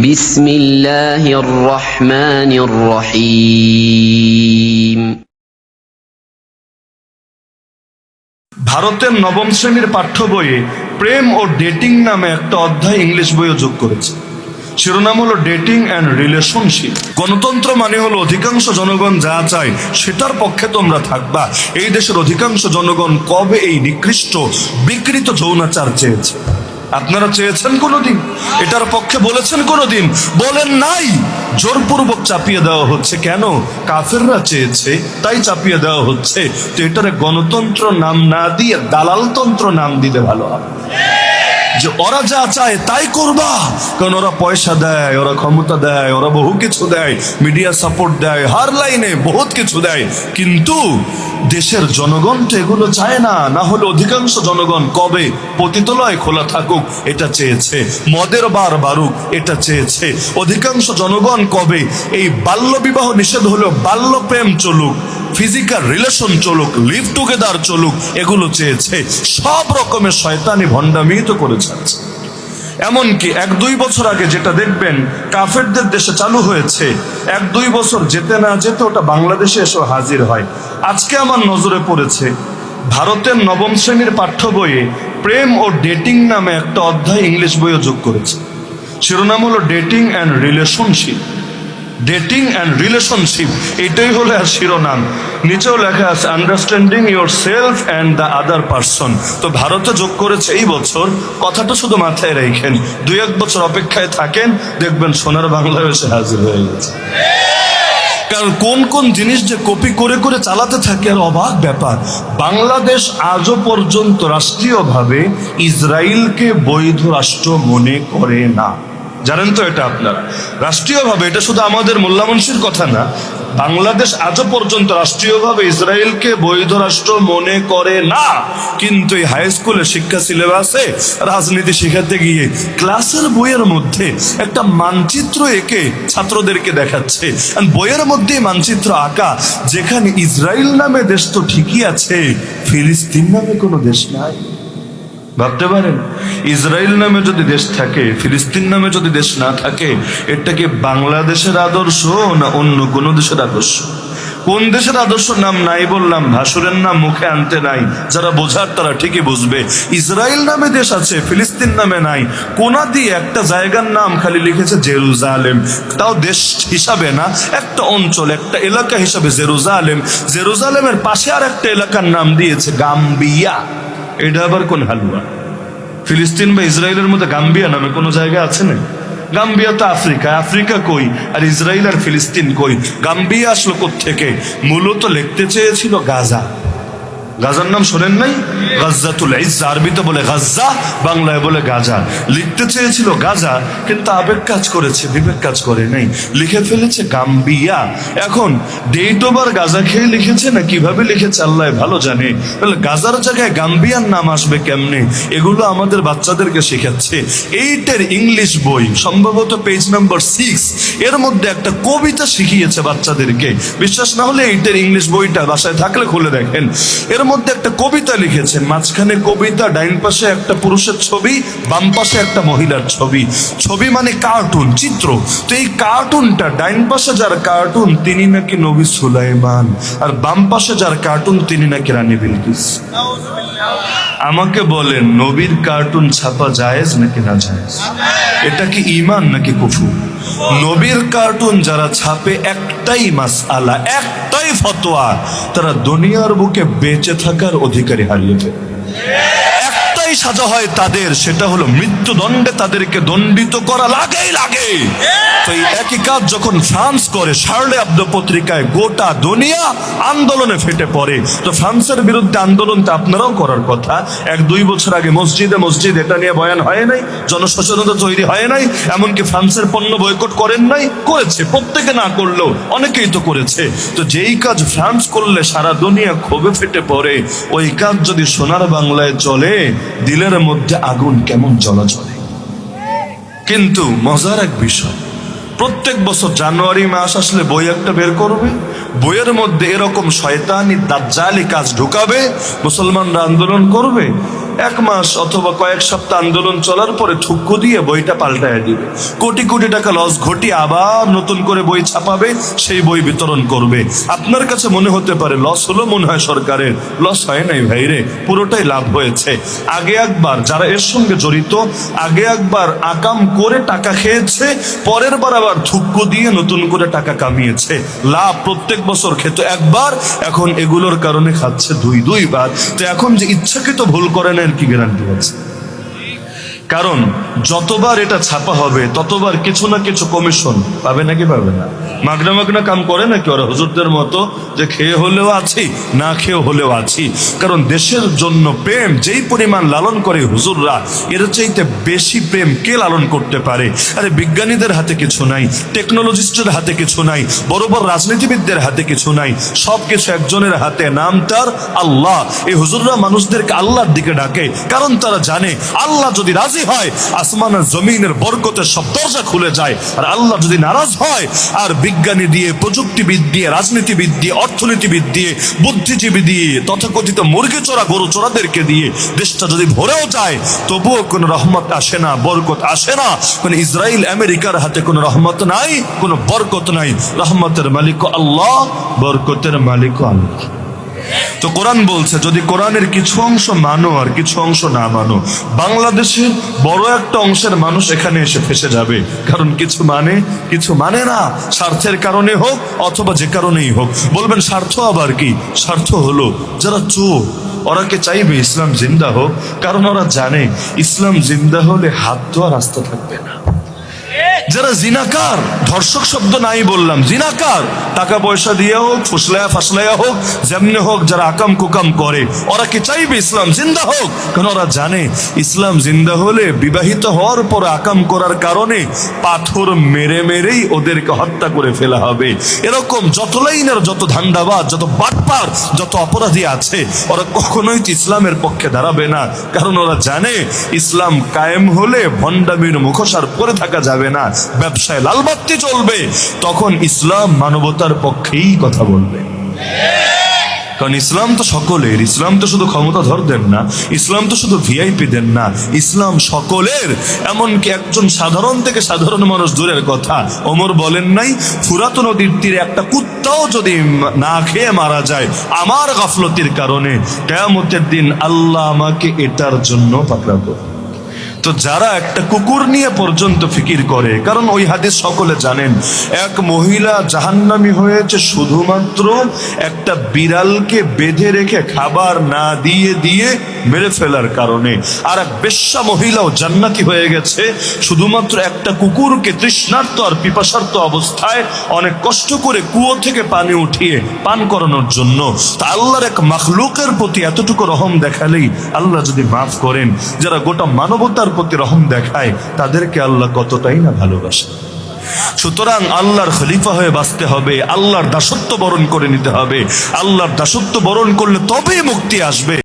بسم الله الرحمن الرحيم ভারতের নবম শ্রেণীর পাঠ্য বইয়ে প্রেম ও ডেটিং নামে একটা অধ্যায় ইংলিশ বইও যোগ করেছে শিরোনাম হলো ডেটিং অ্যান্ড রিলেশনশিপ গণতন্ত্র মানে হলো অধিকাংশ জনগণ যা চায় সেটার পক্ষে তোমরা থাকবা এই দেশের অধিকাংশ জনগণ কবে এই নিকৃষ্ট বিকৃত যৌনাচার চেয়েছে আপনারা চেয়েছেন কোনোদিন? এটার পক্ষে বলেছেন কোনোদিন? বলেন নাই। জোরপূর্বক চাপিয়ে দেওয়া হচ্ছে কেন? কাফেররা চেয়েছে, তাই চাপিয়ে দেওয়া হচ্ছে। তো এটারে গণতন্ত্র নাম না দিয়ে দালালতন্ত্র নাম দিতে ভালো হবে। যে ওরা যা চায় তাই করবা। কারণ ওরা পয়সা দেয়, ওরা ক্ষমতা দেয়, ওরা বহু কিছু দেয় মিডিয়া সাপোর্ট দেয়, হার লাইনে বহুত কিছু দেয়। কিন্তু দেশের জনগণ তো এগুলো চায় না না হলে অধিকাংশ জনগণ কবে পতিতলয় খোলা থাকুক, এটা চেয়েছে। মদের বার বারুক এটা চেয়েছে। অধিকাংশ জনগণ কবে এই বাল্য বিবাহ নিষেধ হলেও বাল্য প্রেম চলুক ফিজিক্যাল রিলেশন চলুক লিভ টুগেদার চলুক, এগুলো চেয়েছে সব রকমের শয়তানি ভণ্ডামি তো করে ছাড়ছে। এমনকি এক দুই বছর আগে যেটা দেখবেন, কাফেরদের দেশে চালু হয়েছে, এক দুই বছর যেতে না যেতে ওটা বাংলাদেশে এসে হাজির হয়। আজকে আমার নজরে পড়েছে, ভারতের নবম শ্রেণির পাঠ্য বইয়ে প্রেম ও ডেটিং নামে একটা অধ্যায় ইংলিশ বইও যোগ করেছে। শিরোনাম হলো dating and relationship. Dating and relationship এটাই হলো আর শিরোনাম। নিচেও লেখা আছে understanding yourself and the other person তো ভারতে যোগ করেছে এই বছর। কথাটা শুধু মাথায় রেখেন, দুই এক বছর অপেক্ষায় থাকেন, দেখবেন সোনার বাংলাদেশে হাজির হয়ে গেছে। কারণ কোন কোন জিনিস যে কপি করে করে চালাতে থাকে আর অবাক ব্যাপার। বাংলাদেশ আজও পর্যন্ত রাষ্ট্রীয়ভাবে ইসরায়েলকে বৈধ রাষ্ট্র মনে করে না। জানেন তো এটা আপনারা? রাষ্ট্রীয়ভাবে এটা শুধু আমাদের মোল্লা কথা না, বাংলাদেশ আজও পর্যন্ত রাষ্ট্রীয়ভাবে ইসরায়েলকে বৈধ রাষ্ট্র মনে করে না। কিন্তু এই হাই স্কুলের শিক্ষা সিলেবাসে রাজনীতি শেখাতে গিয়ে ক্লাসের বইয়ের মধ্যে একটা মানচিত্র এঁকে ছাত্রদেরকে দেখাচ্ছে। বইয়ের মধ্যেই মানচিত্র আঁকা, যেখানে ইসরায়েল নামে দেশ তো ঠিকই আছে, ফিলিস্তিন নামে কোনো দেশ নাই। ভাবতে পারেন ইসরায়েল নামে যদি দেশ থাকে, ফিলিস্তিন নামে যদি দেশ না থাকে, এটা কি বাংলাদেশের আদর্শ না অন্য কোনো দেশের আদর্শ? কোন দেশের আদর্শ নাম নাই বললাম ভাসুরের নাম মুখে আনতে নাই, যারা বোঝার তারা ঠিকই বুঝবে। ইসরায়েল নামে দেশ আছে, ফিলিস্তিন নামে নাই। কোনা দিয়ে একটা জায়গার নাম খালি লিখেছে জেরুজালেম। তাও দেশ হিসাবে না, একটা অঞ্চল, একটা এলাকা হিসাবে জেরুজালেম। জেরুজালেমের পাশে আর একটা এলাকার নাম দিয়েছে গাম্বিয়া। এটা আবার কোন হালুয়া? ফিলিস্তিন বা ইসরায়েলের মধ্যে গাম্বিয়া নামে কোনো জায়গা আছে না? গাম্বিয়া তো আফ্রিকা আফ্রিকা কই? আর ইসরায়েল আর ফিলিস্তিন কই? গাম্বিয়া আসলো থেকে মূলত লিখতে চেয়েছিল গাজা। গাজার নাম শোনেন নাই? গাজ্জাতুল ইজ্জা, আরবিতে বলে গাজ্জা, বাংলায় বলে গাজা। লিখতে চেয়েছিল গাজা, কিন্তু আবেগ কাজ করেছে, বিবেক কাজ করে নাই। লিখে ফেলেছে গাম্বিয়া। এখন ডেট ওভার গাজা খেয়ে লিখেছে না কীভাবে লিখেছে, আল্লাহ ভালো জানে। তাহলে গাজার জায়গায় গাম্বিয়ার নাম আসবে কেমনে? এগুলো আমাদের বাচ্চাদেরকে শেখাচ্ছে। এইটের ইংলিশ বই, সম্ভবত পেজ নাম্বার সিক্স, এর মধ্যে একটা কবিতা শিখিয়েছে বাচ্চাদেরকে। বিশ্বাস না হলে এইটের ইংলিশ বইটা বাসায় থাকলে খুলে দেখেন। এর মধ্যে একটা কবিতা লিখেছেন। মাঝখানে কবিতা, ডাইন পাশে একটা পুরুষের ছবি, বাম পাশে একটা মহিলার ছবি। ছবি মানে কার্টুন চিত্র। তো এই কার্টুনটা ডাইন পাশে যার কার্টুন তিনি নাকি নবী সুলাইমান। আর বাম পাশে যার কার্টুন তিনি নাকি রানী বিলকিস। আমাকে বলেন নবীর কার্টুন ছাপা জায়েজ নাকি না জায়েজ? এটা কি ইমান নাকি কুফু নবীর কার্টুন যারা ছাপে, একটাই মাস আলা একটাই ফতোয়া, তারা দুনিয়ার বুকে বেঁচে থাকার অধিকারী হারিয়ে ফেলে। একটাই সাজা হয় তাদের, সেটা হলো মৃত্যুদণ্ডে তাদেরকে দণ্ডিত করা লাগেই লাগে। তো এই একই কাজ যখন ফ্রান্স করে শার্লে আব্দ পত্রিকায় গোটা দুনিয়া আন্দোলনে ফেটে পড়ে। তো ফ্রান্সের বিরুদ্ধে আন্দোলন তো আপনারাও করার কথা। এক দুই বছর আগে মসজিদে, মসজিদ এটা নিয়ে বয়ান হয় নাই, জনসচেতনতা তৈরি হয় নাই, এমনকি ফ্রান্সের পণ্য বয়কট করেন নাই, করেছে, প্রত্যেকে না করলেও অনেকেই তো করেছে। তো যেই কাজ ফ্রান্স করলে সারা দুনিয়া ক্ষোভে ফেটে পড়ে, ওই কাজ যদি সোনার বাংলায় চলে দিলের মধ্যে আগুন কেমন জ্বলা চলে কিন্তু মজার এক বিষয়, প্রত্যেক বছর জানুয়ারি মাস আসলে বই একটা বের করবে বইয়ের মধ্যে এরকম শয়তানি দাজ্জালি কাজ ঢুকাবে, মুসলমানরা আন্দোলন করবে, এক মাস অথবা কয়েক সপ্তাহ আন্দোলন চলার পরে ঠুক্কু দিয়ে বইটা পাল্টায় দিবে। কোটি কোটি টাকা লস ঘটিয়ে আবার নতুন করে বই ছাপাবে, সেই বই বিতরণ করবে। আপনার কাছে মনে হতে পারে লস হলো, মনে হয় সরকারের লস হয় নাই ভাইরে পুরোটাই লাভ হয়েছে। আগে একবার যারা এর সঙ্গে জড়িত, আগে একবার আকাম করে টাকা খেয়েছে, পরের বার আবার থুক্কু দিয়ে নতুন করে টাকা কামিয়েছে। লাভ প্রত্যেক বছর খেত একবার, এখন এগুলোর কারণে খাচ্ছে দুই দুইবার তো এখন যে ইচ্ছাকৃত ভুল করে না এর কি গ্যারান্টি আছে? কারণ, যতবার এটা ছাপা হবে, ততবার কিছু না কিছু কমিশন পাবে নাকি পাবে না? মাগনা মাগনা কাম করে নাকি ওরা হুজুরদের মতো যে খেয়ে হলেও আছি, না খেয়ে হলেও আছি? কারণ দেশের জন্য প্রেম, যেই পরিমাণ লালন করে হুজুররা, এর চাইতে বেশি প্রেম কে লালন করতে পারে? আরে বিজ্ঞানীদের হাতে কিছু নাই টেকনোলজিস্টের হাতে কিছু নাই বড় বড় রাজনীতিবিদদের হাতে কিছু নাই, সব কিছু একজনের হাতে, নাম তার আল্লাহ। এই হুজুররা মানুষদেরকে আল্লাহর দিকে ডাকে, কারণ তারা জানে আল্লাহ যদি রাজি হয় আসমান আর জমিনের বরকতের সব দরজা খুলে যায়, আর আল্লাহ যদি নারাজ হয়, আর বিজ্ঞানী দিয়ে, প্রযুক্তিবিদ দিয়ে, রাজনীতিবিদ দিয়ে, অর্থনীতিবিদ দিয়ে, বুদ্ধিজীবী দিয়ে, তথাকথিত মুরগি চোরা, গরু চোরাদেরকে দিয়ে দেশটা যদি ভরেও যায়, তবুও কোনো রহমত আসে না, বরকত আসে না। কোনো ইসরায়েল, আমেরিকার হাতে কোনো রহমত নাই, কোনো বরকত নাই। রহমতের মালিক আল্লাহ, বরকতের মালিক আল্লাহ। তো কোরআন বলছে, যদি কোরআনের কিছু অংশ মানো আর কিছু অংশ না মানো, বাংলাদেশের বড় একটা অংশের মানুষ এখানে এসে ফেসে যাবে। কারণ কিছু মানে কিছু মানে না। স্বার্থের কারণে হোক অথবা যে কারণেই হোক। বলবেন, স্বার্থ আবার কি? স্বার্থ হলো যারা চোর। ওরা কে চাইবে ইসলাম জিন্দা হোক? কারণ ওরা জানে, ইসলাম জিন্দা হলে হাত ধোয়া রাস্তা থাকবে না। যারা জিনাকার, ধর্ষক শব্দ নাই বললাম, জিনাকার, টাকা পয়সা দিয়ে হোক, ফুসলায়া ফাসলায়া হোক, যেমনি হোক যারা আকাম কুকাম করে, ওরা কি চাইবে ইসলাম জিন্দা হোক? কারণ ওরা জানে, ইসলাম জিন্দা হলে, বিবাহিত হওয়ার পর আকাম করার কারণে পাথর মেরে মেরেই ওদেরকে হত্যা করে ফেলা হবে। এরকম যত লাইনের, যত ধান্দাবাজ, যত বাটপার, যত অপরাধী আছে, ওরা কখনোই ইসলামের পক্ষে দাঁড়াবে না। কারণ ওরা জানে, ইসলাম কায়েম হলে ভণ্ডামির মুখোশার পরে থাকা যাবে না। ব্যবসায় লালবাত্তি চলবে, তখন ইসলাম মানবতার পক্ষেই কথা বলবে। কারণ ইসলাম তো সকলের, ইসলাম তো শুধু ক্ষমতাধর দেন না, ইসলাম তো শুধু ভিআইপি দেন না, ইসলাম সকলের। এমনকি একজন সাধারণ থেকে সাধারণ মানুষ দূরের কথা ওমর বলেন নাই ফুরাত নদীর তীরে একটা কুত্তাও যদি না খেয়ে মারা যায়, আমার গাফলতির কারণে কেয়ামতের দিন আল্লাহ আমাকে এটার জন্য পাকড়াবো। তো যারা একটা কুকুর নিয়ে পর্যন্ত ফিকির করে, কারণ ওই হাদিস সকলে জানেন, এক মহিলা জাহান্নামি হয়েছে শুধুমাত্র একটা বিড়ালকে বেঁধে রেখে খাবার না দিয়ে দিয়ে মেরে ফেলার কারণে। আর এক বেশ্যা মহিলাও জান্নাতি হয়ে গেছে, শুধুমাত্র একটা কুকুরকে তৃষ্ণার্ত আর পিপাসার্ত অবস্থায় অনেক কষ্ট করে কুয়ো থেকে পানি উঠিয়ে পান করানোর জন্য। তা আল্লাহর এক মাখলুকের প্রতি এতটুকু রহম দেখালেই আল্লাহ যদি মাফ করেন, যারা গোটা মানবতার প্রতি রহম দেখায়, তাদেরকে আল্লাহ কতটাই না ভালোবাসে। সুতরাং আল্লাহর খলিফা হয়ে বাঁচতে হবে, আল্লাহর দাসত্ব বরণ করে নিতে হবে, আল্লাহর দাসত্ব বরণ করলে তবেই মুক্তি আসবে।